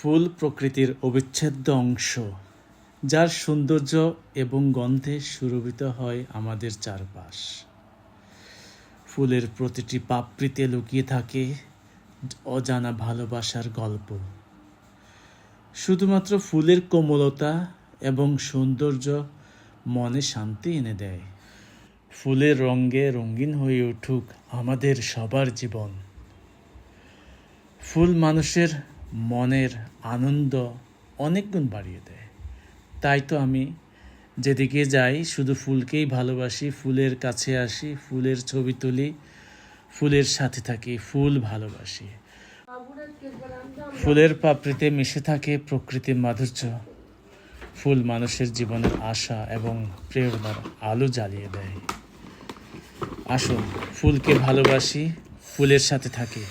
ফুল প্রকৃতির অবিচ্ছেদ্য অংশ, যার সৌন্দর্য এবং গন্ধে সুরভিত হয় আমাদের চারপাশ। ফুলের প্রতিটি পাপড়িতে লুকিয়ে থাকে অজানা ভালোবাসার গল্প। শুধুমাত্র ফুলের কোমলতা এবং সৌন্দর্য মনে শান্তি এনে দেয়। ফুলের রঙে রঙিন হয়ে উঠুক আমাদের সবার জীবন। ফুল মানুষের মনের আনন্দ অনেক গুণ বাড়িয়ে দেয়। তাই তো আমি যেদিকে যাই, শুধু ফুলকেই ভালোবাসি, ফুলের কাছে আসি, ফুলের ছবি তুলি, ফুলের সাথে থাকি, ফুল ভালোবাসি। ফুলের পাপড়িতে মিশে থাকে প্রকৃতির মাধুর্য। ফুল মানুষের জীবনের আশা এবং প্রেরণার আলো জ্বালিয়ে দেয়। আসুন, ফুলকে ভালোবাসি, ফুলের সাথে থাকি।